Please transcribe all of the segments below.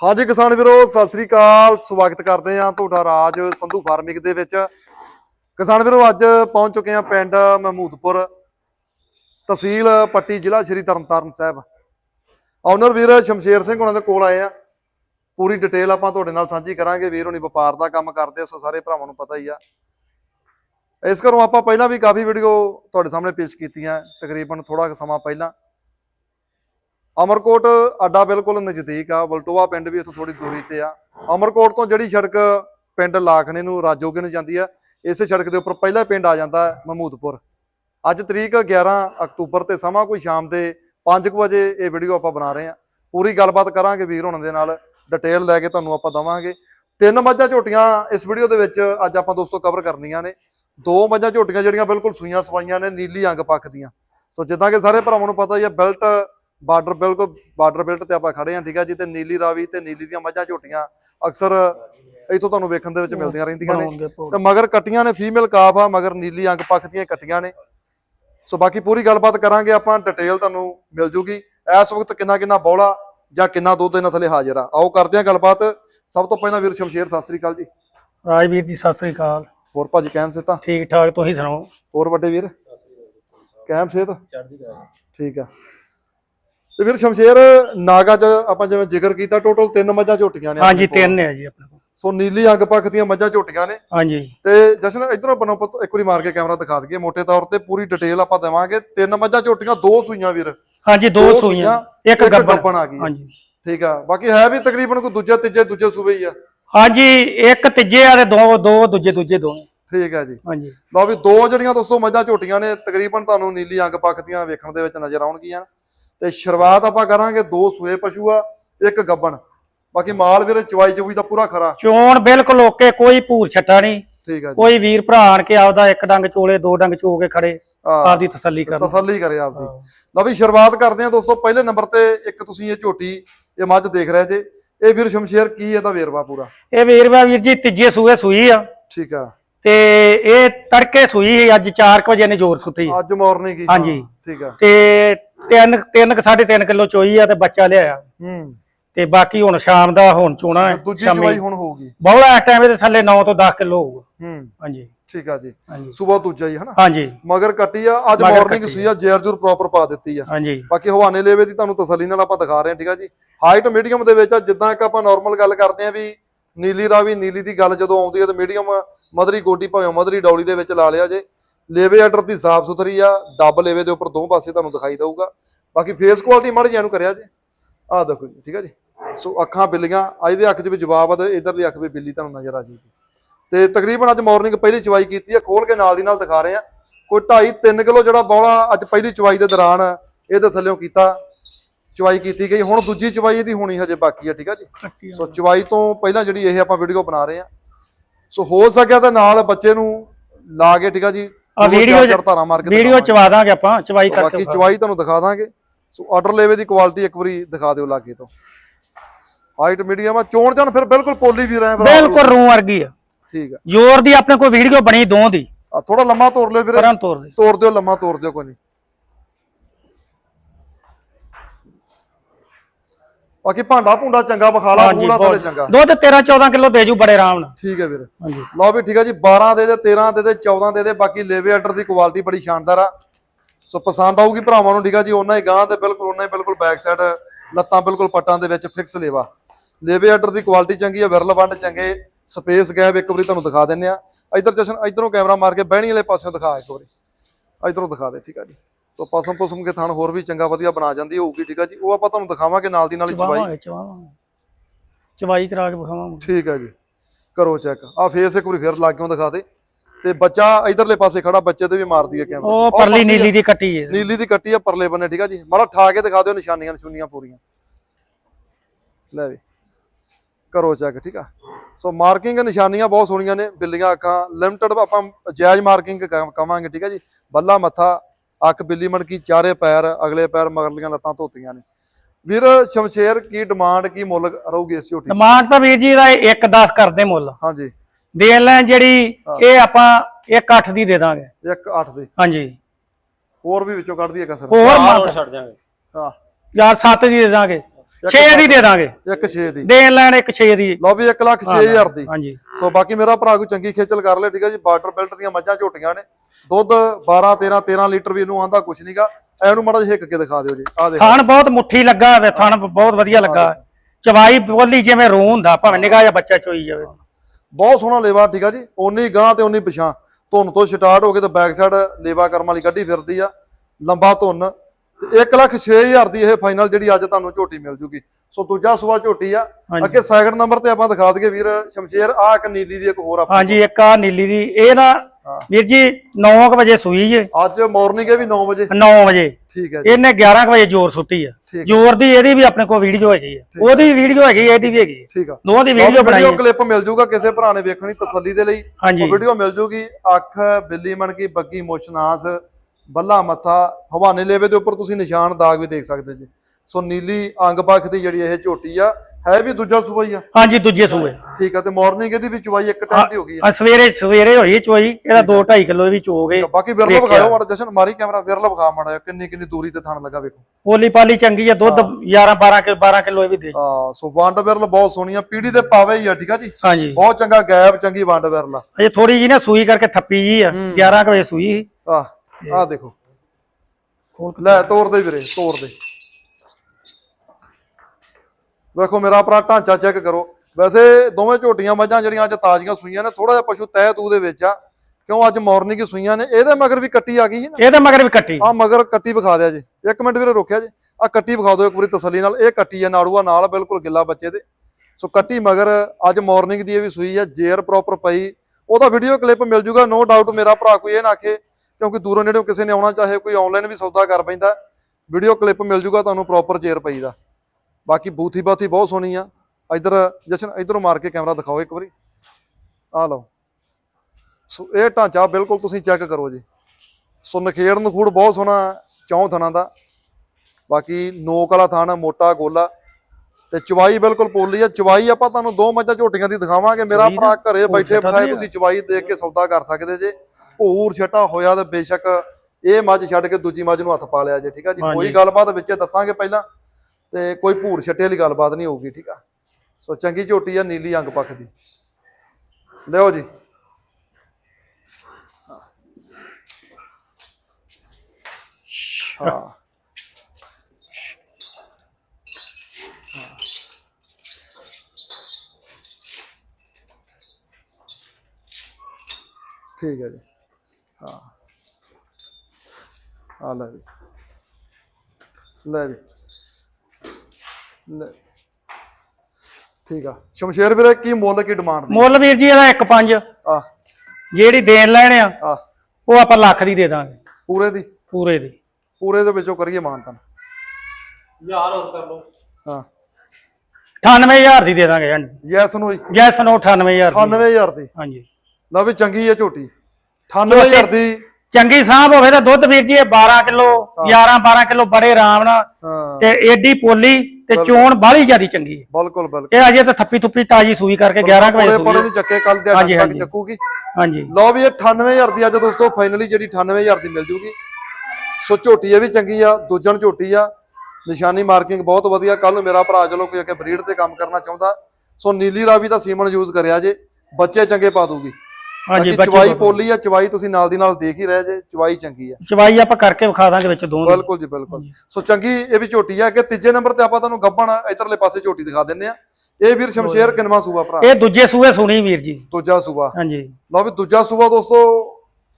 ਹਾਂਜੀ ਕਿਸਾਨ ਵੀਰੋ, ਸਤਿ ਸ੍ਰੀ ਅਕਾਲ। ਸਵਾਗਤ ਕਰਦੇ ਹਾਂ ਤੁਹਾਡਾ ਰਾਜ ਸੰਧੂ ਫਾਰਮਿੰਗ ਦੇ ਵਿੱਚ। ਕਿਸਾਨ ਵੀਰੋ, ਅੱਜ ਪਹੁੰਚ ਚੁੱਕੇ ਹਾਂ ਪਿੰਡ ਮਹਿਮੂਦਪੁਰ ਤਹਿਸੀਲ ਪੱਟੀ ਜ਼ਿਲ੍ਹਾ ਸ਼੍ਰੀ ਤਰਨਤਾਰਨ ਸਾਹਿਬ। ਓਨਰ ਵੀਰ ਸ਼ਮਸ਼ੇਰ ਸਿੰਘ ਉਹਨਾਂ ਦੇ ਕੋਲ ਆਏ ਆ ਪੂਰੀ ਡਿਟੇਲ ਆਪਾਂ ਤੁਹਾਡੇ ਨਾਲ ਸਾਂਝੀ ਕਰਾਂਗੇ। ਵੀਰ ਹੁਣੀ ਵਪਾਰ ਦਾ ਕੰਮ ਕਰਦੇ ਆ, ਸੋ ਸਾਰੇ ਭਰਾਵਾਂ ਨੂੰ ਪਤਾ ਹੀ ਆ। ਇਸ ਘਰੋਂ ਆਪਾਂ ਪਹਿਲਾਂ ਵੀ ਕਾਫੀ ਵੀਡੀਓ ਤੁਹਾਡੇ ਸਾਹਮਣੇ ਪੇਸ਼ ਕੀਤੀਆਂ, ਤਕਰੀਬਨ ਥੋੜਾ ਸਮਾਂ ਪਹਿਲਾਂ। ਅਮਰਕੋਟ ਅੱਡਾ ਬਿਲਕੁਲ ਨਜ਼ਦੀਕ ਆ, ਬਲਟੋਆ ਪਿੰਡ ਵੀ ਇੱਥੋਂ ਥੋੜੀ ਦੂਰੀ ਤੇ ਆ। ਅਮਰਕੋਟ ਤੋਂ ਜਿਹੜੀ ਸੜਕ ਪਿੰਡ ਲਾਖਨੇ ਨੂੰ, ਰਾਜੋਗੇ ਨੂੰ ਜਾਂਦੀ ਆ, ਇਸੇ ਸੜਕ ਦੇ ਉੱਪਰ ਪਹਿਲਾ ਪਿੰਡ ਆ ਜਾਂਦਾ ਹੈ ਮਹਿਮੂਦਪੁਰ। ਅੱਜ ਤਰੀਕ 11 ਅਕਤੂਬਰ ਤੇ ਸਮਾਂ ਕੋਈ ਸ਼ਾਮ ਦੇ 5 ਵਜੇ ਇਹ ਵੀਡੀਓ ਆਪਾਂ ਬਣਾ ਰਹੇ ਆ। ਪੂਰੀ ਗੱਲਬਾਤ ਕਰਾਂਗੇ ਵੀਰ ਹੁਣਾਂ ਦੇ ਨਾਲ ਡਿਟੇਲ ਲੈ ਕੇ ਤੁਹਾਨੂੰ ਆਪਾਂ ਦਵਾਂਗੇ। ਤਿੰਨ ਮੱਝਾਂ ਝੋਟੀਆਂ ਇਸ ਵੀਡੀਓ ਦੇ ਵਿੱਚ ਅੱਜ ਆਪਾਂ ਦੋਸਤੋ ਕਵਰ ਕਰਨੀਆਂ ਨੇ। ਦੋ ਮੱਝਾਂ ਝੋਟੀਆਂ ਜਿਹੜੀਆਂ ਬਿਲਕੁਲ ਸੂਈਆਂ ਸਵਾਈਆਂ ਨੇ, ਨੀਲੀ ਅੰਗ ਪੱਖ ਦੀਆਂ। ਸੋ ਜਿੱਦਾਂ ਕਿ ਸਾਰੇ ਭਰਾਵਾਂ ਨੂੰ ਪਤਾ ਹੀ ਹੈ ਬੈਲਟ ਬਾਰਡਰ ਬਿਲਕੁਲ ਬਾਰਡਰ ਬੈਲਟ ਤੇ ਆਪਾਂ ਖੜੇ ਹਾਂ ਠੀਕ ਹੈ ਜੀ ਤੇ ਨੀਲੀ ਰਾਵੀ ਤੇ ਨੀਲੀ ਦੀਆਂ ਮੱਝਾਂ ਝੋਟੀਆਂ ਅਕਸਰ ਇੱਥੋਂ ਤੁਹਾਨੂੰ ਵੇਖਣ ਦੇ ਵਿੱਚ ਮਿਲਦੀਆਂ ਰਹਿੰਦੀਆਂ ਨੇ। ਤੇ ਮਗਰ ਕੱਟੀਆਂ ਨੇ ਫੀਮੇਲ ਕਾਫ ਆ ਮਗਰ ਨੀਲੀ ਅੰਗ ਪੱਖ ਦੀਆਂ ਕੱਟੀਆਂ ਨੇ। ਸੋ ਬਾਕੀ ਪੂਰੀ ਗੱਲਬਾਤ ਕਰਾਂਗੇ ਆਪਾਂ ਡਿਟੇਲ ਤੁਹਾਨੂੰ ਮਿਲ ਜੂਗੀ। ਇਸ ਵਕਤ ਕਿੰਨਾ ਕਿੰਨਾ ਬੌਲਾ ਜਾਂ ਕਿੰਨਾ ਦੁੱਧ ਇਹਨਾਂ ਥੱਲੇ ਹਾਜ਼ਰ ਆ। ਆਓ ਕਰਦੇ ਹਾਂ ਗੱਲਬਾਤ। ਸਭ ਤੋਂ ਪਹਿਲਾਂ ਵੀਰ ਸ਼ਮਸ਼ੇਰ ਸਤਿ ਸ੍ਰੀ ਅਕਾਲ ਜੀ। ਰਾਜਵੀਰ ਜੀ ਸਤਿ ਸ੍ਰੀ ਅਕਾਲ। ਹੋਰ ਭਾਜੀ ਕਹਿਮ ਸੇ ਤਾਂ ਠੀਕ ਠਾਕ ਤੁਸੀਂ ਸੁਣਾਓ? ਹੋਰ ਵੱਡੇ ਵੀਰ? ਕਹਿਮ ਸੇ ਤਾਂ ਠੀਕ ਆ। ਤੇ ਵੀਰ ਸ਼ਮਸ਼ੇਰ ਨਾਗਾ ਚ ਆਪਾਂ ਜਿਵੇਂ ਜ਼ਿਕਰ ਕੀਤਾ ਟੋਟਲ ਤਿੰਨ ਮੱਝਾਂ ਝੋਟੀਆਂ ਨੇ ਹਾਂਜੀ। ਤਿੰਨ ਹੈ ਜੀ ਆਪਣੇ ਕੋਲ। ਸੋ ਨੀਲੀ ਅੰਗ ਪੱਖ ਦੀਆਂ ਮੱਝਾਂ ਝੋਟੀਆਂ ਨੇ। ਹਾਂਜੀ। ਤੇ ਜਸ਼ਨ ਇਧਰੋਂ ਬਨੋ ਪੁੱਤ ਇੱਕ ਵਾਰੀ ਮਾਰ ਕੇ ਕੈਮਰਾ ਦਿਖਾ ਦਈਏ। ਮੋٹے ਤੌਰ ਤੇ ਪੂਰੀ ਡਿਟੇਲ ਆਪਾਂ ਦੇਵਾਂਗੇ। ਤਿੰਨ ਮੱਝਾਂ ਝੋਟੀਆਂ ਦੋ ਸੂਈਆਂ ਵੀਰ। ਹਾਂਜੀ ਦੋ ਸੂਈਆਂ ਇੱਕ ਗੱਬਣ। ਆ ਗਈ। ਹਾਂਜੀ। ਠੀਕ ਆ। ਬਾਕੀ ਹੈ ਵੀ ਤਕਰੀਬਨ ਕੋਈ ਦੂਜੇ ਤੀਜੇ ਦੂਜੇ ਸੂਬੇ ਹੀ ਆ। ਹਾਂਜੀ ਇੱਕ ਤੀਜੇ ਆ ਤੇ ਦੋ ਦੋ ਦੂਜੇ ਦੂਜੇ ਦੋ ਠੀਕ ਆ ਜੀ। ਹਾਂਜੀ। ਲਓ ਵੀ ਦੋ ਜਿਹੜੀਆਂ ਦੋਸਤੋ ਮੱਝਾਂ ਝੋਟੀਆਂ ਨੇ ਤਕਰੀਬਨ ਤੁਹਾਨੂੰ ਨੀਲੀ ਅੰਗ ਪੱਖ ਦੀਆਂ ਵੇਖਣ ਦੇ ਵਿੱਚ ਨਜ਼ਰ ਆਉਣਗੀਆਂ। ਤੇ ਸ਼ੁਰੂਆਤ ਆਪਾਂ ਕਰਾਂਗੇ ਦੋ ਸੂਏ ਪਸ਼ੂ ਆ ਇੱਕ ਗੱਬਣ। ਬਾਕੀ ਮਾਲ ਵੀਰੇ ਚਵਾਈ ਚੁਈ ਦਾ ਪੂਰਾ ਖਰਾ। ਚੋਣ ਬਿਲਕੁਲ ਓਕੇ ਕੋਈ ਭੂਰ ਛੱਟਾ ਨਹੀਂ। ਠੀਕ ਆ ਜੀ। ਕੋਈ ਵੀਰ ਭਰਾ ਆਣ ਕੇ ਆਪਦਾ ਇੱਕ ਡੰਗ ਚੋਲੇ ਦੋ ਡੰਗ ਚੋ ਕੇ ਖੜੇ ਆਪਦੀ ਤਸੱਲੀ ਕਰਨ। ਤਸੱਲੀ ਕਰੇ ਆਪਦੀ। ਲਓ ਵੀ ਸ਼ੁਰੂਆਤ ਕਰਦੇ ਹਾਂ ਦੋਸਤੋ ਪਹਿਲੇ ਨੰਬਰ ਤੇ ਇੱਕ ਤੁਸੀਂ ਇਹ ਝੋਟੀ ਇਹ ਮੱਝ ਦੇਖ ਰਹੇ ਜੇ। ਇਹ ਵੀਰ ਸ਼ਮਸ਼ੇਰ ਕੀ ਇਹਦਾ ਵੇਰਵਾ ਪੂਰਾ। ਇਹ ਵੀਰ ਵਾ ਵੀਰ ਜੀ ਤੀਜੇ ਸੂਏ ਸੂਈ ਆ। ਠੀਕ ਆ। ਤੇ ਇਹ ਤੜਕੇ ਸੂਈ ਅੱਜ 4 ਵਜੇ ਨੇ ਜ਼ੋਰ ਸੁੱਤੀ ਅੱਜ ਮਾਰਨਿੰਗ ਹੀ। ਹਾਂਜੀ। ਠੀਕ ਆ। ਤੇ ਤਿੰਨ ਤਿੰਨ ਕੁ ਸਾਢੇ ਤਿੰਨ ਕਿਲੋ ਚੋਈ ਆ ਤੇ ਬੱਚਾ ਲਿਆਇਆ। ਹੂੰ। ਤੇ ਬਾਕੀ ਹੁਣ ਸ਼ਾਮ ਦਾ ਹੁਣ ਚੋਣਾ ਹੈ ਦੂਜੀ ਸ਼ਾਮੀ। ਚਵਾਈ ਹੁਣ ਹੋਊਗੀ। ਬਹੁਲਾ ਇਸ ਟਾਈਮ ਦੇ ਥੱਲੇ 9 ਤੋਂ 10 ਕਿਲੋ ਹੋਊਗਾ। ਹੂੰ। ਹਾਂਜੀ। ਠੀਕ ਆ ਜੀ। ਹਾਂਜੀ। ਸਵੇਰ ਦੂਜਾ ਹੀ ਹਨਾ ਹਾਂਜੀ। ਮਗਰ ਕੱਟੀ ਆ ਅੱਜ ਮਗਰ ਮਾਰਨਿੰਗ ਕੱਟੀ ਸੂਈ ਆ ਜੇਰ ਜੂਰ ਪ੍ਰੋਪਰ ਪਾ ਦਿੱਤੀ ਆ। ਹਾਂਜੀ। ਬਾਕੀ ਹਵਾਨੇ ਲੇਵੇ ਦੀ ਤੁਹਾਨੂੰ ਤਸੱਲੀ ਨਾਲ ਆਪਾਂ ਦਿਖਾ ਰਹੇ ਹਾਂ ਠੀਕ ਆ ਜੀ। ਹਾਈਟ ਮੀਡੀਅਮ ਦੇ ਵਿੱਚ ਆ ਜਿੱਦਾਂ ਇੱਕ ਆਪਾਂ ਨਾਰਮਲ ਗੱਲ ਕਰਦੇ ਆ ਵੀ ਨੀਲੀ ਰਾਵੀ ਨੀਲੀ ਦੀ ਗੱਲ ਜਦੋਂ ਆਉਂਦੀ ਹੈ ਤੇ ਮੀਡੀਅਮ ਮਧਰੀ ਗੋਡੀ ਭਾਵੇਂ ਮਧਰੀ ਡੌਲੀ ਦੇ ਵਿੱਚ ਲਾ ਲਿਆ ਜੇ। ਲੇਵੇ ਆਰਡਰ ਦੀ ਸਾਫ਼ ਸੁਥਰੀ ਆ ਡੱਬ ਲੇਵੇ ਦੇ ਉੱਪਰ ਦੋ ਪਾਸੇ ਤੁਹਾਨੂੰ ਦਿਖਾਈ ਦਊਗਾ। ਬਾਕੀ ਫੇਸ ਕੁਆਲਿਟੀ ਮਾੜੀ ਜਿਹੀ ਨੂੰ ਕਰਿਆ ਜੇ। ਆਹ ਦੇਖੋ ਜੀ ਠੀਕ ਆ ਜੀ। ਸੋ ਅੱਖਾਂ ਬਿੱਲੀਆਂ ਅੱਜ ਦੇ ਅੱਖ 'ਚ ਵੀ ਜਵਾਬ ਆ ਤੇ ਇਧਰਲੀ ਅੱਖ ਵੀ ਬਿੱਲੀ ਤੁਹਾਨੂੰ ਨਜ਼ਰ ਆ ਜੂਗੀ। ਤੇ ਤਕਰੀਬਨ ਅੱਜ ਮਾਰਨਿੰਗ ਪਹਿਲੀ ਚਵਾਈ ਕੀਤੀ ਆ ਖੋਲ ਕੇ ਨਾਲ ਦੀ ਨਾਲ ਦਿਖਾ ਰਹੇ ਆ। ਕੋਈ 2.5 3 ਕਿਲੋ ਜਿਹੜਾ ਬੌਲਾ ਅੱਜ ਪਹਿਲੀ ਚਵਾਈ ਦੇ ਦੌਰਾਨ ਇਹਦੇ ਥੱਲੇੋਂ ਕੀਤਾ ਚਵਾਈ ਕੀਤੀ ਗਈ। ਹੁਣ ਦੂਜੀ ਚਵਾਈ ਇਹਦੀ ਹੋਣੀ ਹਜੇ ਬਾਕੀ ਆ ਠੀਕ ਆ ਜੀ। ਸੋ ਚਵਾਈ ਤੋਂ ਪਹਿਲਾਂ ਜਿਹੜੀ ਇਹ ਆਪਾਂ ਵੀਡੀਓ ਬਣਾ ਰਹੇ ਆ। ਸੋ ਹੋ ਸਕਿਆ ਤਾਂ ਨਾਲ ਬੱਚੇ ਨੂੰ ਲਾ ਕੇ ਠੀਕ ਆ ਜੀ ਆ ਵੀਡੀਓ ਧਾਰਾਂ ਮਾਰ ਕੇ ਵੀਡੀਓ। ਚਵਾ ਦਾਂਗੇ ਆਪਾਂ ਚਵਾਈ ਕਰਕੇ ਬਾਕੀ ਚਵਾਈ ਤੁਹਾਨੂੰ ਦਿਖਾ ਦਾਂਗੇ। ਸੋ ਆਰਡਰ ਲੈਵੇ ਦੀ ਕੁਆਲਿਟੀ ਇੱਕ ਵਾਰੀ ਦਿਖਾ ਦਿਓ ਲਾਗੇ ਤੋਂ। ਹਾਈਟ ਮੀਡੀਅਮ ਆ ਚੋਣ ਜਾਣ ਫਿਰ ਬਿਲਕੁਲ ਪੋਲੀ ਵੀ ਰਹੇ ਬਿਲਕੁਲ ਰੂ ਵਰਗੀ ਆ। ਠੀਕ ਆ। ਜ਼ੋਰ ਦੀ ਆਪਣੇ ਕੋਲ ਵੀਡੀਓ ਬਣੀ ਦੋ ਦੀ। ਆ ਥੋੜਾ ਲੰਮਾ ਤੋਰ ਲਿਓ ਵੀਰੇ। ਤੋਰ ਦਿਓ ਲੰਮਾ ਤੋਰ ਦਿਓ ਕੋਈ ਨਹੀਂ ਬਾਕੀ ਭਾਂਡਾ ਭੁੰਡਾ ਚੰਗਾ ਵਿਖਾ ਲਾ ਹਾਂਜੀ ਪੂਲਾ ਬਹੁਤ- ਚੰਗਾ। ਦੁੱਧ 13 14 ਕਿਲੋ ਦੇ ਜੂ ਬੜੇ ਆਰਾਮ ਨਾਲ। ਠੀਕ ਹੈ ਵੀਰੇ। ਹਾਂਜੀ ਲਓ ਵੀ ਠੀਕ ਹੈ ਜੀ 12 ਦੇ ਦੇ 13 ਦੇ ਦੇ 14 ਦੇ ਦੇ ਬਾਕੀ ਲੇਵੇ ਆਰਡਰ ਦੀ ਕੁਆਲਿਟੀ ਬੜੀ ਸ਼ਾਨਦਾਰ ਆ। ਸੋ ਪਸੰਦ ਆਊਗੀ ਭਰਾਵਾਂ ਨੂੰ ਠੀਕ ਆ ਜੀ ਉਹਨਾਂ ਹੀ ਗਾਂ ਤੇ ਬਿਲਕੁਲ ਉਹਨਾਂ ਹੀ ਬਿਲਕੁਲ ਬੈਕ ਸਾਈਡ ਲੱਤਾਂ ਬਿਲਕੁਲ ਪੱਟਾਂ ਦੇ ਵਿੱਚ ਫਿਕਸ ਲੇਵਾ। ਲੇਵੇ ਆਰਡਰ ਦੀ ਕੁਆਲਿਟੀ ਚੰਗੀ ਆ ਵਿਰਲ ਵੰਡ ਚੰਗੇ ਸਪੇਸ ਗੈਪ ਇੱਕ ਵਾਰੀ ਤੁਹਾਨੂੰ ਦਿਖਾ ਦਿੰਨੇ ਆ। ਇਧਰ ਜਸ਼ਨ ਇਧਰੋਂ ਕੈਮਰਾ ਮਾਰ ਕੇ ਬਹਿਣੀ ਵਾਲੇ ਪਾਸਿਓਂ ਦਿਖਾ ਇੱਕ ਵਾਰੀ। ਇਧਰੋਂ ਦਿਖਾ ਦੇ ਠੀਕ ਆ ਜੀ। ਸੋ ਪਸਮ ਪਸਮ ਕੇ ਥਣ ਹੋਰ ਵੀ ਚੰਗਾ ਵਧੀਆ ਬਣਾ ਜਾਂਦੀ ਹੋਊਗੀ ਠੀਕ ਆ ਜੀ? ਉਹ ਆਪਾਂ ਤੁਹਾਨੂੰ ਦਿਖਾਵਾਂਗੇ ਨਾਲ ਦੀ ਨਾਲ ਹੀ ਚਵਾਈ ਚਵਾਵਾਂਗੇ ਚਵਾਵਾਂਗੇ ਚਵਾਈ ਕਰਾ ਕੇ ਵਿਖਾਵਾਂਗੇ। ਠੀਕ ਹੈ ਜੀ। ਕਰੋ ਚੈੱਕ। ਆ ਫੇਸ ਇੱਕ ਵਾਰੀ ਫਿਰ ਲਾਗਿਓਂ ਦਿਖਾ ਦੇ। ਤੇ ਬੱਚਾ ਇਧਰਲੇ ਪਾਸੇ ਖੜਾ ਬੱਚੇ ਤੇ ਵੀ ਮਾਰਦੀ ਹੈ ਕੈਮਰਾ ਉਹ ਪਰਲੀ ਆ। ਨੀਲੀ ਦੀ ਕੱਟੀ ਹੈ ਨੀਲੀ ਦੀ ਕੱਟੀ ਆ ਪਰਲੇ ਬੰਨੇ ਠੀਕ ਆ ਜੀ? ਮਾੜਾ ਠਾ ਕੇ ਦਿਖਾ ਦਿਓ ਨਿਸ਼ਾਨੀਆਂ ਨਿਸ਼ੂਨੀਆਂ ਪੂਰੀਆਂ। ਲੈ ਵੀ। ਕਰੋ ਚੈੱਕ ਠੀਕ ਆ? ਸੋ ਮਾਰਕਿੰਗ ਨਿਸ਼ਾਨੀਆਂ ਬਹੁਤ ਸੋਹਣੀਆਂ ਨੇ ਬਿੱਲੀਆਂ ਅੱਖਾਂ। ਲਿਮਟਿਡ ਆਪਾਂ ਜਾਇਜ਼ ਮਾਰਕਿੰਗ ਕਵਾਂਗੇ ਠੀਕ ਆ ਜੀ? ਬੱਲਾ ਮੱਥਾ ਅੱਖ ਬਿੱਲੀ ਮਣਕੀ ਚਾਰੇ ਪੈਰ ਅਗਲੇ ਪੈਰ ਮਗਰਲੀਆਂ ਲੱਤਾਂ ਧੋਤੀਆਂ ਨੇ। ਵੀਰ ਸ਼ਮਸ਼ੇਰ ਕੀ ਡਿਮਾਂਡ ਕੀ ਮੁੱਲ ਰਹੂਗੀ ਇਸ ਝੋਟੀ ਦੀ? ਡਿਮਾਂਡ ਤਾਂ ਵੀਰ ਜੀ ਦਾ 1 10 ਕਰਦੇ ਮੁੱਲ। ਹਾਂਜੀ। ਦੇਣ ਲੈ ਜਿਹੜੀ ਇਹ ਆਪਾਂ 1 8 ਦੀ ਦੇ ਦਾਂਗੇ। 1 8 ਦੇ। ਹਾਂਜੀ। ਹੋਰ ਵੀ ਵਿੱਚੋਂ ਕੱਢਦੀ ਹੈ ਕਸਰ ਹੋਰ ਮੰਗ ਛੱਡ ਜਾਾਂਗੇ। ਹਾਂ। ਯਾਰ 7 ਦੀ ਦੇ ਦਾਂਗੇ। 6 ਦੀ ਦੇ ਦਾਂਗੇ। ਇੱਕ 6 ਦੀ। ਦੇਣ ਲੈਣ ਇੱਕ 6 ਦੀ। ਲਓ ਵੀ 1 ਲੱਖ 6000 ਦੀ। ਹਾਂਜੀ। ਸੋ ਬਾਕੀ ਮੇਰਾ ਭਰਾ ਕੋਈ ਚੰਗੀ ਖੇਚਲ ਕਰ ਲੈ ਠੀਕ ਹੈ ਜੀ? ਬਾਰਡਰ ਬੈਲਟ ਦੀਆਂ ਮੱਝਾਂ ਝੋਟੀਆਂ ਨੇ। ਦੁੱਧ 12 13 13 ਲੀਟਰ ਵੀ ਇਹਨੂੰ ਆਂਦਾ ਕੁਛ ਨਹੀਂਗਾ ਇਹਨੂੰ ਮਾੜਾ ਜਿਹਾ ਹਿੱਕ ਕੇ ਦਿਖਾ ਦਿਓ ਜੀ। ਆ ਦੇਖੋ। ਥਣ ਬਹੁਤ ਮੁੱਠੀ ਲੱਗਾ ਹੋਵੇ ਥਣ ਬਹੁਤ ਵਧੀਆ ਲੱਗਾ। ਚਵਾਈ ਬੋਲੀ ਜਿਵੇਂ ਰੂਹ ਹੁੰਦਾ ਭਾਵੇਂ ਨਿਗਾਹ ਜਾਂ ਬੱਚਾ ਚੋਈ ਜਾਵੇ। ਬਹੁਤ ਸੋਹਣਾ ਲੇਵਾ ਠੀਕ ਆ ਜੀ। ਓਨੀ ਗਾਂ ਤੇ ਓਨੀ ਪਿਛਾਂ। ਧੁੰਨ ਤੋਂ ਸਟਾਰਟ ਹੋ ਕੇ ਤੇ ਬੈਕ ਸਾਈਡ ਲੇਵਾ ਕਰਮ ਵਾਲੀ ਕੱਢੀ ਫਿਰਦੀ ਆ। ਲੰਬਾ ਧੁੰਨ। ਤੇ 1 ਲੱਖ 6000 ਦੀ ਇਹ ਫਾਈਨਲ ਜਿਹੜੀ ਅੱਜ ਤੁਹਾਨੂੰ ਝੋਟੀ ਮਿਲ ਜੂਗੀ। ਸੋ ਦੂਜਾ ਸੂਆ ਝੋਟੀ ਆ। ਅੱਗੇ ਸੈਕਿੰਡ ਨੰਬਰ ਤੇ ਆਪਾਂ ਦਿਖਾ ਦਈਏ ਵੀਰ ਸ਼ਮਸ਼ੇਰ। ਆ ਇੱਕ ਨੀਲੀ ਦੀ ਇੱਕ ਹੋਰ ਆਪਾਂ ਹਾਂਜੀ ਇੱਕ ਆ ਨੀਲੀ ਦੀ। ਇਹ ਨਾ। ਵੀਰ ਜੀ 9 ਵਜੇ ਸੂਈ ਜੇ। ਅੱਜ ਮਾਰਨਿੰਗ ਇਹ ਵੀ 9 ਵਜੇ। 9 ਵਜੇ। ਠੀਕ ਹੈ ਜੀ। ਇਹਨੇ 11 ਕੁ ਵਜੇ ਜ਼ੋਰ ਸੁੱਟੀ ਆ। ਹੈ। ਜ਼ੋਰ ਦੀ ਇਹਦੀ ਵੀ ਆਪਣੇ ਕੋਲ ਵੀਡੀਓ ਹੈਗੀ ਆ। ਉਹਦੀ ਵੀਡੀਓ ਹੈਗੀ ਇਹਦੀ ਵੀ ਹੈਗੀ। ਠੀਕ ਆ। ਦੋਵਾਂ ਦੀ ਵੀਡੀਓ ਬਣਾਈ ਵੀਡੀਓ ਆ। ਕਲਿੱਪ ਮਿਲ ਜੂਗਾ ਕਿਸੇ ਭਰਾ ਨੇ ਵੇਖਣੀ ਤਸੱਲੀ ਦੇ ਲਈ। ਉਹ ਵੀਡੀਓ ਮਿਲ ਜੂਗੀ ਅੱਖ ਬਿੱਲੀ ਮਣਕੀ ਬੱਗੀ ਮੁਸ਼ਨਾਸ ਬੱਲਾ ਮੱਥਾ ਹਵਾਨੇ ਲੇਵੇ ਦੇ ਉੱਪਰ ਤੁਸੀਂ ਨਿਸ਼ਾਨ ਦਾਗ ਵੀ ਦੇਖ ਸਕਦੇ ਜੀ। ਸੋ ਨੀਲੀ ਅੰਗ ਪੱਖ ਦੀ ਜਿਹੜੀ ਇਹ ਝੋਟੀ ਆ ਹੈ ਵੀ ਦੂਜਾ ਸੂਆ ਹੀ ਆ? ਹਾਂਜੀ ਦੂਜੇ ਸੂਏ ਠੀਕ ਆ ਤੇ ਮਾਰਨਿੰਗ ਇਹਦੀ ਵੀ ਚਵਾਈ ਇੱਕ ਟਾਈਮ ਦੀ ਹੋ ਗਈ ਆ। ਆ ਸਵੇਰੇ ਸਵੇਰੇ ਹੋਈ ਚੋਈ ਇਹਦਾ 2 2.5 ਕਿਲੋ ਵੀ ਚੋ ਗਏ। ਬਾਕੀ ਵਿਰਲ। ਵਿਖਾਓ ਮਾੜਾ ਜਸ਼ਨ ਮਾਰੀ ਕੈਮਰਾ ਵਿਰਲ ਵਿਖਾ ਮਾੜਾ ਕਿੰਨੀ ਕਿੰਨੀ ਦੂਰੀ ਤੇ ਥਣ ਲੱਗਾ ਵੇਖੋ। ਪੋਲੀ ਪਾਲੀ ਚੰਗੀ ਆ ਦੁੱਧ 11 12 ਕਿਲੋ 12 ਕਿਲੋ ਇਹ ਵੀ ਦੇ। ਆ ਸੋ ਵੰਡ ਵਿਰਲ ਬਹੁਤ ਸੋਹਣੀ ਆ ਪੀੜੀ ਦੇ ਪਾਵੇ ਹੀ ਆ ਠੀਕ ਆ ਜੀ? ਹਾਂਜੀ। ਬਹੁਤ ਚੰਗਾ ਗੈਪ ਚੰਗੀ ਵੰਡ ਵਿਰਲ। ਆ ਅਜੇ ਥੋੜੀ ਜੀ ਨਾ ਸੂਈ ਕਰਕੇ ਥੱਪੀ ਜੀ ਆ 11 ਕੁ ਵਜੇ ਸੂਈ। ਆ ਆ ਦੇਖੋ। ਲੈ ਤੋੜ ਦੇ ਵੀਰੇ ਤੋੜ ਦੇ। ਵੇਖੋ ਮੇਰਾ ਭਰਾ ਢਾਂਚਾ ਚੈੱਕ ਕਰੋ। ਵੈਸੇ ਦੋਵੇਂ ਝੋਟੀਆਂ ਮੱਝਾਂ ਜਿਹੜੀਆਂ ਅੱਜ ਤਾਜ਼ੀਆਂ ਸੂਈਆਂ ਨੇ ਥੋੜਾ ਜਿਹਾ ਪਸ਼ੂ ਤਹਿ ਤੂ ਦੇ ਵਿੱਚ ਆ। ਕਿਉਂ ਅੱਜ ਮਾਰਨਿੰਗ ਹੀ ਸੂਈਆਂ ਨੇ? ਇਹਦੇ ਮਗਰ ਵੀ ਕੱਟੀ ਆ ਗਈ ਸੀ ਨਾ। ਇਹਦੇ ਮਗਰ ਵੀ ਕੱਟੀ। ਆ ਮਗਰ ਕੱਟੀ ਵਿਖਾ ਦਿਆ ਜੀ। ਇੱਕ ਮਿੰਟ ਵੀਰੇ ਰੋਕਿਆ ਜੀ। ਆ ਕੱਟੀ ਵਿਖਾ ਦਿਓ ਇੱਕ ਵਾਰੀ ਤਸੱਲੀ ਨਾਲ। ਇਹ ਕੱਟੀ ਆ ਨਾੜੂਆ ਨਾਲ ਬਿਲਕੁਲ ਗਿੱਲਾ ਬੱਚੇ ਦੇ। ਸੋ ਕੱਟੀ ਮਗਰ ਅੱਜ ਮਾਰਨਿੰਗ ਦੀ ਇਹ ਵੀ ਸੂਈ ਆ ਜੇਰ ਪ੍ਰੋਪਰ ਪਈ। ਉਹਦਾ ਵੀਡੀਓ ਕਲਿੱਪ ਮਿਲ ਜੂਗਾ ਨੋ ਡਾਊਟ ਮੇਰਾ ਭਰਾ ਕੋਈ ਇਹ ਨਾ ਆਖੇ ਕਿਉਂਕਿ ਦੂਰੋਂ ਨੇੜਿਓਂ ਕਿਸੇ ਨੇ ਆਉਣਾ ਚਾਹੇ ਕੋਈ ਆਨਲਾਈਨ ਵੀ ਸੌਦਾ ਕਰ ਪੈਂਦਾ। ਵੀਡੀਓ ਕਲਿੱਪ ਮਿਲ ਜੂਗਾ ਤੁਹਾਨੂੰ ਪ੍ਰੋਪਰ ਚੇਰ ਪਈ ਦਾ। ਬਾਕੀ ਬੂਥੀ ਬਾਥੀ ਬਹੁਤ ਸੋਹਣੀ ਆ। ਇਧਰ ਜਸ਼ਨ ਇਧਰੋਂ ਮਾਰ ਕੇ ਕੈਮਰਾ ਦਿਖਾਓ ਇੱਕ ਵਾਰੀ। ਆ ਲਓ। ਸੋ ਇਹ ਢਾਂਚਾ ਬਿਲਕੁਲ ਤੁਸੀਂ ਚੈੱਕ ਕਰੋ ਜੀ। ਸੋ ਨਖੇੜ ਨਖੂੜ ਬਹੁਤ ਸੋਹਣਾ ਚੌਂ ਥਣਾ ਦਾ। ਬਾਕੀ ਨੋਕ ਵਾਲਾ ਥਾਣਾ ਮੋਟਾ ਗੋਲਾ। ਤੇ ਚਵਾਈ ਬਿਲਕੁਲ ਪੋਲੀ ਆ। ਚਵਾਈ ਆਪਾਂ ਤੁਹਾਨੂੰ ਦੋ ਮੱਝਾਂ ਝੋਟੀਆਂ ਦੀ ਦਿਖਾਵਾਂਗੇ। ਮੇਰਾ ਭਰਾ ਘਰੇ ਬੈਠੇ ਬਿਠਾਏ ਤੁਸੀਂ ਚਵਾਈ ਦੇਖ ਕੇ ਸੌਦਾ ਕਰ ਸਕਦੇ ਜੇ। ਭੂਰ ਛਟਾ ਹੋਇਆ ਤੇ ਬੇਸ਼ੱਕ ਇਹ ਮੱਝ ਛੱਡ ਕੇ ਦੂਜੀ ਮੱਝ ਨੂੰ ਹੱਥ ਪਾ ਲਿਆ ਜੇ ਠੀਕ ਆ ਜੀ। ਕੋਈ ਗੱਲਬਾਤ ਵਿੱਚ ਦੱਸਾਂਗੇ ਪਹਿਲਾਂ। ਤੇ ਕੋਈ ਭੂਰ ਛੱਟੇ ਵਾਲੀ ਗੱਲਬਾਤ ਨਹੀਂ ਹੋਊਗੀ, ਠੀਕ ਆ? ਸੋ ਚੰਗੀ ਝੋਟੀ ਆ, ਨੀਲੀ ਅੰਗ ਪੱਖ ਦੀ। ਲਿਓ ਜੀ। ਹਾਂ ਠੀਕ ਹੈ ਜੀ। ਹਾਂ। ਆ ਲੈ ਵੀ। ਲੈ ਵੀ। ਠੀਕ ਆ। ਸ਼ਮਸ਼ੇਰ ਵੀਰੇ ਕੀ ਮੁੱਲ ਕੀ ਡਿਮਾਂਡ ਮੁੱਲ ਵੀਰ ਜੀ ਇਹਦਾ 1.5 ਆ। ਜਿਹੜੀ ਦੇਣ ਲੈਣ ਆ ਆ। ਉਹ ਆਪਾਂ ਲੱਖ ਦੀ ਦੇ ਦਾਂਗੇ। ਪੂਰੇ ਦੀ? ਪੂਰੇ ਦੀ। ਪੂਰੇ ਦੇ ਵਿੱਚੋਂ ਕਰੀਏ ਮਾਨਤਨ? ਯਾਰ ਹੋਰ ਕਰ ਲਓ। ਹਾਂ। 98000 ਦੀ ਦੇ ਦਾਂਗੇ ਹਾਂਜੀ। ਯੈਸ ਨੂੰ ਹੀ ਜੈਸ ਨੋ 98000 ਦੀ। 98000 ਦੀ? ਹਾਂਜੀ। ਲਓ ਵੀ ਚੰਗੀ ਹੈ ਝੋਟੀ। 98000 ਦੀ। ਚੰਗੀ ਸਾਂਭ ਹੋਵੇ ਤਾਂ ਦੁੱਧ ਵੀਰ ਜੀ ਇਹ 12 ਕਿਲੋ 11 12 ਕਿਲੋ ਬੜੇ ਆਰਾਮ ਨਾਲ। ਹਾਂ। ਤੇ ਏਡੀ ਪੋਲੀ ਤੇ ਚੋਣ ਬਾਹਲੀ ਜਿਆਦੀ ਚੰਗੀ ਹੈ। ਬਿਲਕੁਲ ਬਿਲਕੁਲ। ਇਹ ਅਜੇ ਤਾਂ ਥੱਪੀ ਥੁੱਪੀ ਤਾਜੀ ਸੂਈ ਕਰਕੇ 11 ਕੁ ਵਜੇ ਪੜੇ ਪੜੇ ਸੂਈ ਨਹੀਂ ਚੱਕੇ ਕੱਲ ਦੇ ਹਾਂਜੀ, ਤੱਕ ਹਾਂਜੀ। ਚੱਕੂਗੀ। ਹਾਂਜੀ। ਲਓ ਵੀ ਇਹ 98000 ਦੀ ਅੱਜ ਦੋਸਤੋ ਫਾਈਨਲੀ ਜਿਹੜੀ 98000 ਦੀ ਮਿਲ ਜੂਗੀ। ਸੋ ਝੋਟੀ ਇਹ ਵੀ ਚੰਗੀ ਆ ਦੂਜਣ ਝੋਟੀ ਆ। ਨਿਸ਼ਾਨੀ ਮਾਰਕਿੰਗ ਬਹੁਤ ਵਧੀਆ। ਕੱਲ ਨੂੰ ਮੇਰਾ ਭਰਾ ਚਲੋ ਕੋਈ ਅੱਗੇ ਬਰੀਡ ਤੇ ਕੰਮ ਕਰਨਾ ਚਾਹੁੰਦਾ। ਸੋ ਨੀਲੀ ਰਾਵੀ ਦਾ ਸੀਮਨ ਯੂਜ਼ ਕਰਿਆ ਜੇ ਬੱਚੇ ਚੰਗੇ ਪਾ ਦੂਗੀ। ਹਾਂਜੀ ਬਾਕੀ ਚਵਾਈ ਪੋਲੀ ਆ ਚਵਾਈ ਤੁਸੀਂ ਨਾਲ ਦੀ ਨਾਲ ਦੇਖ ਹੀ ਰਹੇ ਜੇ ਚਵਾਈ ਚੰਗੀ ਆ। ਚਵਾਈ ਆਪਾਂ ਕਰਕੇ ਵਿਖਾ ਦਾਂਗੇ ਵਿੱਚ ਦੋ ਦੀ। ਬਿਲਕੁਲ ਜੀ ਬਿਲਕੁਲ। ਸੋ ਚੰਗੀ ਇਹ ਵੀ ਝੋਟੀ ਆ ਕਿ ਤੀਜੇ ਨੰਬਰ ਤੇ ਆਪਾਂ ਤੁਹਾਨੂੰ ਗੱਬਣ ਇਧਰਲੇ ਪਾਸੇ ਝੋਟੀ ਦਿਖਾ ਦਿੰਨੇ ਆ। ਇਹ ਵੀਰ ਸ਼ਮਸ਼ੇਰ ਕਿਨਵਾ ਸੂਆ ਭਰਾ? ਇਹ ਦੂਜੇ ਸੂਏ ਸੁਣੀ ਵੀਰ ਜੀ। ਦੂਜਾ ਸੂਆ ਹਾਂਜੀ। ਲਓ ਵੀ ਦੂਜਾ ਸੂਆ ਦੋਸਤੋ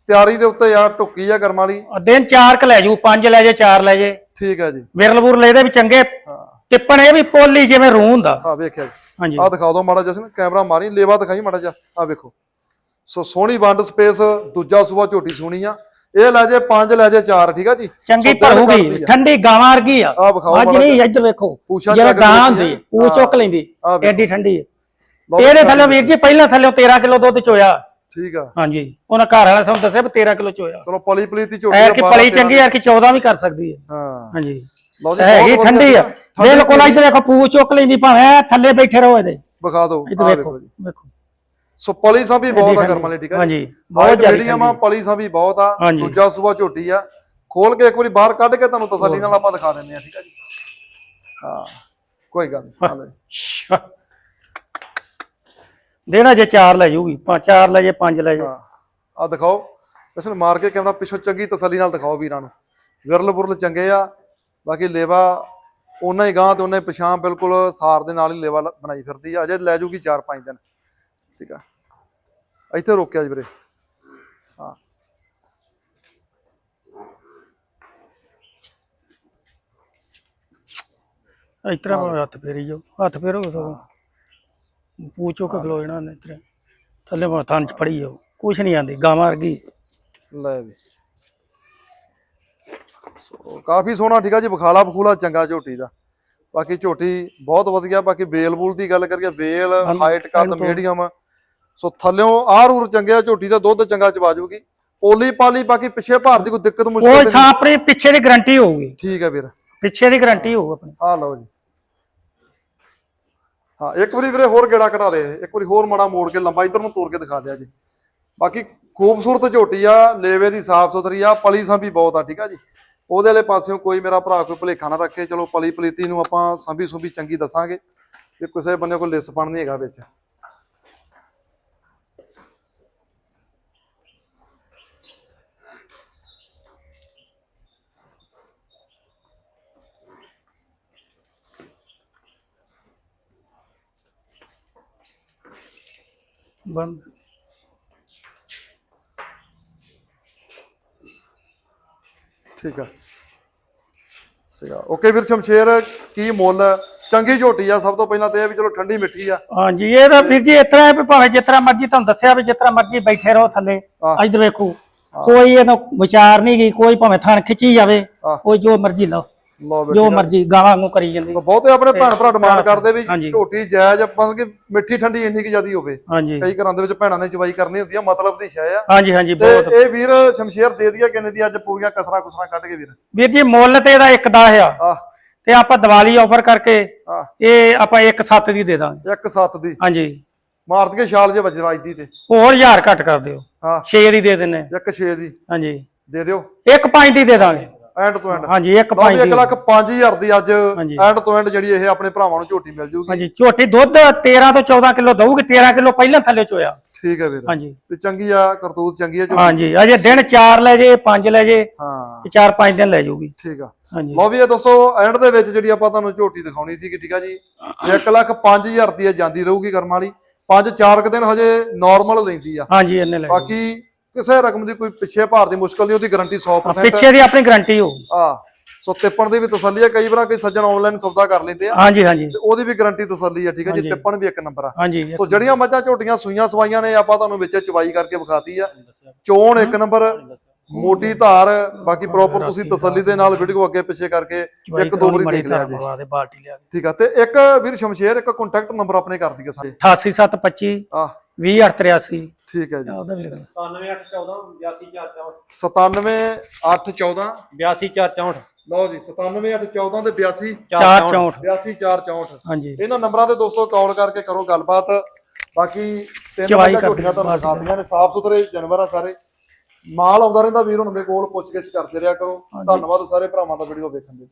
ਤਿਆਰੀ ਦੇ ਉੱਤੇ ਆ ਟੁੱਕੀ ਆ ਕਰਮ ਵਾਲੀ। ਆ ਦਿਨ ਚਾਰ ਕ ਲੈ ਜੂ ਪੰਜ ਲੈ ਜੇ ਚਾਰ ਲੈ ਜੇ ਠੀਕ ਹੈ ਜੀ। ਵਿਰਲਪੁਰ ਲੈ ਦੇ ਵੀ ਚੰਗੇ। ਹਾਂ। ਟਿੱਪਣ ਇਹ ਵੀ ਪੋਲੀ ਜਿਵੇਂ ਰੂਹ ਹੁੰਦਾ। ਆ ਵੇਖਿਆ ਜੀ। ਆ ਦਿਖਾ ਦਿਓ ਮਾੜਾ ਜਸਨ ਕੈਮਰਾ ਮਾਰੀ ਲੇਵਾ ਦਿਖਾਈ ਮਾੜਾ ਜਿਹਾ। ਆ ਵੇਖੋ। ਸੋ ਸੋਹਣੀ ਵੰਡ ਸਪੇਸ ਦੂਜਾ ਸੂਆ ਝੋਟੀ ਸੋਹਣੀ ਆ। ਇਹ ਲੈ ਜੇ 5 ਲੈ ਜੇ 4 ਠੀਕ ਆ ਜੀ? ਚੰਗੀ ਭਰੂਗੀ ਆ। ਠੰਡੀ ਗਾਵਾਂ ਵਰਗੀ ਆ। ਅੱਜ ਨਹੀਂ ਇੱਧਰ ਵੇਖੋ ਜਿਹੜਾ ਗਾਂ ਹੁੰਦੀ ਆ। ਉਹ ਚੁੱਕ ਲੈਂਦੀ ਵੇਖੋ। ਐਡੀ ਠੰਡੀ ਇਹਦੇ ਥੱਲੇ ਵੀਰ ਜੀ ਪਹਿਲਾਂ ਥੱਲੇ 13 ਕਿਲੋ ਦੁੱਧ ਚੋਇਆ। ਠੀਕ ਆ। ਹਾਂਜੀ ਉਹਨਾਂ ਘਰ ਵਾਲਾ ਸਾਨੂੰ ਦੱਸਿਆ ਵੀ 13 ਕਿਲੋ ਚੋਇਆ। ਚਲੋ ਪਲੀ ਪਲੀ ਦੀ ਝੋਟੀ ਆ ਕਿ 12 ਪਲੀ ਚੰਗੀ ਐ ਕਿ 14 ਵੀ ਕਰ ਸਕਦੀ ਹੈ ਹਾਂ। ਹਾਂਜੀ। ਬਹੁਤ ਠੰਡੀ ਆ। ਬਿਲਕੁਲ ਇੱਧਰ ਦੇਖੋ ਪੂਛ ਚੁੱਕ ਲੈਂਦੀ ਭਾਵੇਂ ਥੱਲੇ ਬੈਠੇ ਰਹੋ ਇਹਦੇ। ਵਿਖਾ ਦਿਓ। ਇੱਧਰ ਆ ਵੇਖੋ ਵੇਖੋ ਵੇਖੋ। ਸੋ ਪਲੀ ਸਾਂ ਵੀ ਬਹੁਤ ਆ। ਕਰਮ ਵਾਲੀ ਠੀਕ ਆ ਹਾਂਜੀ, ਬਹੁਤ ਮੀਡੀਅਮ ਆ ਪਲੀ ਸਾਂ ਵੀ ਬਹੁਤ ਆ। ਦੂਜਾ ਸੂਆ ਝੋਟੀ ਆ। ਖੋਲ ਕੇ ਇੱਕ ਵਾਰੀ ਬਾਹਰ ਕੱਢ ਕੇ ਤੁਹਾਨੂੰ ਤਸੱਲੀ ਨਾਲ ਆਪਾਂ ਦਿਖਾ ਦਿੰਦੇ ਆ ਠੀਕ ਆ ਜੀ? ਹਾਂ ਕੋਈ ਗੱਲ ਨਹੀਂ। ਦੇਣਾ ਜੇ ਚਾਰ ਲੈ ਜੂਗੀ ਪਾ ਚਾਰ ਲੈ ਜੇ ਪੰਜ ਲੈ ਜੇ। ਹਾਂ ਆ ਦਿਖਾਓ। ਇਸ ਨੂੰ ਮਾਰ ਕੇ ਕੈਮਰਾ ਪਿੱਛੋਂ ਚੰਗੀ ਤਸੱਲੀ ਨਾਲ ਦਿਖਾਓ ਵੀਰਾਂ ਨੂੰ। ਵਿਰਲ ਬੁਰਲ ਚੰਗੇ ਆ ਬਾਕੀ ਲੇਵਾ ਉਹਨਾਂ ਹੀ ਗਾਂ ਤੇ ਉਹਨੇ ਪਛਾਂ ਬਿਲਕੁਲ ਸਾਰ ਦੇ ਨਾਲ ਹੀ ਲੇਵਾ ਬਣਾਈ ਫਿਰਦੀ ਆ। ਅਜੇ ਲੈ ਜੂਗੀ 4-5 ਦਿਨ। ਠੀਕ ਆ। ਇੱਥੇ ਰੋਕਿਆ ਜੀ ਵੀਰੇ। ਹਾਂ। ਇਸ ਤਰ੍ਹਾਂ ਭਾਵੇਂ ਹੱਥ ਫੇਰੀ ਜਾਓ। ਹੱਥ ਫੇਰੋ ਸਗੋਂ। ਪੂਛੋ ਕੇ ਖਲੋ ਜਾਣਾ ਨੇ ਇਸ ਤਰ੍ਹਾਂ ਥੱਲੇ ਭਾਵੇਂ ਥਣ ਚ ਫੜੀ ਜਾਓ। ਕੁਛ ਨਹੀਂ ਆਂਦੀ ਗਾਵਾਂ ਵਰਗੀ ਲੈ ਵੀ। ਸੋ ਕਾਫੀ ਸੋਹਣਾ ਠੀਕ ਆ ਜੀ ਬਖਾਲਾ ਬਖੂਲਾ ਚੰਗਾ ਝੋਟੀ ਦਾ। ਬਾਕੀ ਝੋਟੀ ਬਹੁਤ ਵਧੀਆ ਬਾਕੀ ਬੇਲ ਬੂਲ ਦੀ ਗੱਲ ਕਰੀਏ ਬੇਲ ਹਾਈਟ ਕੱਦ। ਮੀਡੀਅਮ ਸੋ ਥੱਲਿਓਂ ਆਰ ਉਰ ਚੰਗਿਆ ਝੋਟੀ ਦਾ ਦੁੱਧ ਚੰਗਾ ਚਵਾ ਜੂਗੀ। ਪੋਲੀ ਪਾਲੀ ਬਾਕੀ ਪਿੱਛੇ ਭਾਰ ਦੀ ਕੋਈ ਦਿੱਕਤ ਮੁਸ਼ਕਲ ਉਹ ਤੇ ਥਾਂ ਆਪਣੀ ਪਿੱਛੇ ਦੀ ਗਾਰੰਟੀ ਹੋਊਗੀ। ਠੀਕ ਹੈ ਵੀਰ। ਪਿੱਛੇ ਦੀ ਗਾਰੰਟੀ ਹੋਊ ਆਪਣੀ। ਆ ਲਓ ਜੀ। ਹਾਂ ਇੱਕ ਵਾਰੀ ਵੀਰੇ ਹੋਰ ਗੇੜਾ ਕਢਾ ਦੇ। ਇੱਕ ਵਾਰੀ ਹੋਰ ਮਾੜਾ ਮੋੜ ਕੇ ਲੰਬਾ ਇਧਰ ਨੂੰ ਤੋੜ ਕੇ ਦਿਖਾ ਦਿਆ ਜੀ। ਬਾਕੀ ਖੂਬਸੂਰਤ ਝੋਟੀ ਆ ਲੇਵੇ ਦੀ ਸਾਫ਼ ਸੁਥਰੀ ਆ ਪਲੀ ਸਾਂਭੀ ਬਹੁਤ ਆ ਠੀਕ ਆ ਜੀ। ਉਹਦੇ ਵਾਲੇ ਪਾਸਿਓਂ ਕੋਈ ਮੇਰਾ ਭਰਾ ਕੋਈ ਭੁਲੇਖਾ ਨਾ ਰੱਖੇ। ਚਲੋ ਪਲੀ ਪਲੀਤੀ ਨੂੰ ਆਪਾਂ ਸਾਂਭੀ ਸੁੰਭੀ ਚੰਗੀ ਦੱਸਾਂਗੇ। ਕਿ ਕਿਸੇ ਬੰਦੇ ਕੋਲ ਲਿਸ ਪਣ ਨਹੀਂ ਹੈਗਾ ਵਿੱਚ। ਬੰਦ। ਠੀਕ ਆ। ਸੀਗਾ। ਓਕੇ ਵੀਰ ਸ਼ਮਸ਼ੇਰ ਕੀ ਮੁੱਲ ਚੰਗੀ ਝੋਟੀ ਆ ਸਭ ਤੋਂ ਪਹਿਲਾਂ ਤੇ ਇਹ ਵੀ ਚਲੋ ਠੰਡੀ ਮਿੱਠੀ ਆ। ਹਾਂਜੀ ਇਹ ਤਾਂ ਵੀਰ ਜੀ ਇਸ ਤਰ੍ਹਾਂ ਹੈ ਵੀ ਭਾਵੇਂ ਜਿਸ ਤਰ੍ਹਾਂ ਮਰਜ਼ੀ ਤੁਹਾਨੂੰ ਦੱਸਿਆ ਵੀ ਜਿਸ ਤਰ੍ਹਾਂ ਮਰਜ਼ੀ ਬੈਠੇ ਰਹੋ ਥੱਲੇ। ਇੱਧਰ ਵੇਖੋ ਕੋਈ ਇਹਦਾ ਵਿਚਾਰ ਨਹੀਂ ਗਈ ਕੋਈ ਭਾਵੇਂ ਥਣ ਖਿੱਚੀ ਜਾਵੇ। ਕੋਈ ਜੋ ਮਰਜ਼ੀ ਲਓ। ਲਓ ਜੋ ਮਰਜ਼ੀ ਗਾਵਾਂ ਨੂੰ ਕਰੀ ਜਾਂਦੀ। ਬਹੁਤੇ ਆਪਣੇ ਭੈਣ ਭਰਾ ਡਿਮਾਂਡ ਕਰਦੇ ਵੀ। ਝੋਟੀ ਜਾਇਜ਼ ਆਪਾਂ ਕਿ ਮਿੱਠੀ ਠੰਡੀ ਇੰਨੀ ਕਿ ਜਿਆਦੀ ਹੋਵੇ। ਕਈ ਘਰਾਂ ਦੇ ਵਿੱਚ ਭੈਣਾਂ ਨੇ ਚਵਾਈ ਕਰਨੀ ਹੁੰਦੀ ਆ ਮਤਲਬ ਦੀ ਸ਼ੈ ਆ। ਹਾਂਜੀ ਹਾਂਜੀ ਬਹੁਤ। ਇਹ ਵੀਰ ਸ਼ਮਸ਼ੇਰ ਦੇ ਦਿਆ ਕਿੰਨੇ ਦੀ ਅੱਜ ਪੂਰੀਆਂ ਕਸਰਾਂ ਕੁਸਰਾਂ ਕੱਢ ਕੇ ਵੀਰ। ਵੀਰ ਜੀ ਮੁੱਲ ਤੇ ਇਹਦਾ 1 10 ਆ। ਤੇ ਆਪਾਂ ਦੀਵਾਲੀ ਆਫਰ ਕਰਕੇ ਇਹ ਆਪਾਂ 1 7 ਦੀ ਦੇ ਦਾਂਗੇ। ਇੱਕ ਸੱਤ ਦੀ। ਹਾਂਜੀ। ਮਾਰਤ ਕੇ ਛਾਲ ਜੇ ਵੱਜ ਵੱਜਦੀ ਤੇ। ਹੋਰ 1000 ਘੱਟ ਕਰ ਦਿਓ। ਹਾਂ। 6 ਦੀ ਦੇ ਦਿੰਨੇ ਇੱਕ 6 ਦੀ। ਹਾਂਜੀ। ਦੇ ਦਿਓ। 1 5 ਦੀ ਦੇ ਦਾਂਗੇ। ਐਂਡ ਤੋਂ ਐਂਡ ਹਾਂਜੀ 1 ਲਓ 5 ਵੀ 1 ਦੀ ਲੱਖ 5000 ਦੀ ਅੱਜ। ਐਂਡ ਤੋਂ ਐਂਡ ਜਿਹੜੀ ਇਹ ਆਪਣੇ ਭਰਾਵਾਂ ਨੂੰ ਝੋਟੀ ਮਿਲ ਜੂਗੀ। ਹਾਂਜੀ ਝੋਟੀ ਦੁੱਧ 13 ਤੋਂ 14 ਕਿਲੋ ਦਊਗੀ 13 ਕਿਲੋ ਪਹਿਲਾਂ ਥੱਲੇ ਚੋਇਆ। ਠੀਕ ਹੈ ਵੀਰ। ਹਾਂਜੀ। ਤੇ ਚੰਗੀ ਆ ਕਰਤੂਤ ਚੰਗੀ ਆ ਝੋਟੀ। ਹਾਂਜੀ ਅਜੇ ਦਿਨ 4 ਲੈ ਜੇ 5 ਲੈ ਜੇ ਹਾਂ। ਤੇ 4-5 ਦਿਨ ਲੈ ਜਾਊਗੀ ਠੀਕ ਆ। ਹਾਂਜੀ। ਲਓ ਵੀ ਇਹ ਦੋਸਤੋ ਐਂਡ ਦੇ ਵਿੱਚ ਜਿਹੜੀ ਆਪਾਂ ਤੁਹਾਨੂੰ ਝੋਟੀ ਦਿਖਾਉਣੀ ਸੀ ਠੀਕ ਆ ਜੀ। 1 ਲੱਖ 5000 ਦੀ ਜਾਂਦੀ ਰਹੂਗੀ ਕਰਮ ਵਾਲੀ। 5-4 ਕੁ ਦਿਨ ਹਜੇ ਨਾਰਮਲ ਲੈਂਦੀ ਆ। ਹਾਂਜੀ ਇਹਨੇ ਲੈ। ਬਾਕੀ ਕਿਸੇ ਰਕਮ ਦੀ ਕੋਈ ਪਿੱਛੇ ਭਾਰ ਦੀ ਮੁਸ਼ਕਲ ਨਹੀਂ ਉਹਦੀ ਗਾਰੰਟੀ 100% ਪਿੱਛੇ ਦੀ ਆਪਣੀ ਗਾਰੰਟੀ ਹੋਊ ਆ ਸੋ ਤਿੱਪਣ ਦੀ ਵੀ ਤਸੱਲੀ ਆ ਕਈ ਵਾਰ ਕਈ ਸੱਜਣ ਆਨਲਾਈਨ ਸੌਦਾ ਕਰ ਲੈਂਦੇ ਆ। ਹਾਂਜੀ ਹਾਂਜੀ। ਤੇ ਉਹਦੀ ਵੀ ਗਾਰੰਟੀ ਤਸੱਲੀ ਆ ਠੀਕ ਆ ਜੀ? ਹਾਂਜੀ। ਤਿੱਪਣ ਵੀ ਇੱਕ ਨੰਬਰ ਆ। ਹਾਂਜੀ ਸੋ ਜਿਹੜੀਆਂ ਮੱਝਾਂ ਝੋਟੀਆਂ ਸੂਈਆਂ ਸਵਾਈਆਂ ਨੇ ਆਪਾਂ ਤੁਹਾਨੂੰ ਵਿੱਚ ਚਵਾਈ ਕਰਕੇ ਵਿਖਾਤੀ ਆ। ਚੋਣ ਇੱਕ ਨੰਬਰ ਮੋਟੀ ਧਾਰ ਬਾਕੀ ਪ੍ਰੋਪਰ ਤੁਸੀਂ ਤਸੱਲੀ ਦੇ ਨਾਲ ਵੀਡੀਓ ਅੱਗੇ ਪਿੱਛੇ ਕਰਕੇ ਇੱਕ ਦੋ ਵਾਰੀ ਦੇਖ ਲਿਆ ਜੀ। ਠੀਕ ਆ ਤੇ ਇੱਕ ਵੀਰ ਸ਼ਮਸ਼ੇਰ ਇੱਕ ਕੰਟੈਕਟ ਨੰਬਰ ਆਪਣੇ ਕਰ ਦਈਏ ਸਾਰੇ 88725 ਆ। 20883 ਠੀਕ ਹੈ ਜੀ। ਉਹਦਾ ਵੀ ਲਿਖਣਾ 97814 82464 ਲਓ ਜੀ 97814 ਤੇ 82 464 82464 ਹਾਂਜੀ। ਇਹਨਾਂ ਨੰਬਰਾਂ ਤੇ ਦੋਸਤੋ ਕਾਲ ਕਰਕੇ ਕਰੋ ਗੱਲਬਾਤ। ਬਾਕੀ ਤਿੰਨ ਝੋਟੀਆਂ ਨੇ ਸਾਫ਼ ਸੁਥਰੇ ਜਾਨਵਰ ਆ ਸਾਰੇ। ਮਾਲ ਆਉਂਦਾ ਰਹਿੰਦਾ ਵੀਰ ਹੁਣ ਦੇ ਕੋਲ ਪੁੱਛ ਗਿੱਛ ਕਰਦੇ ਰਿਹਾ ਕਰੋ। ਧੰਨਵਾਦ ਸਾਰੇ ਭਰਾਵਾਂ ਦਾ ਵੀਡੀਓ ਵੇਖਣ ਦੇ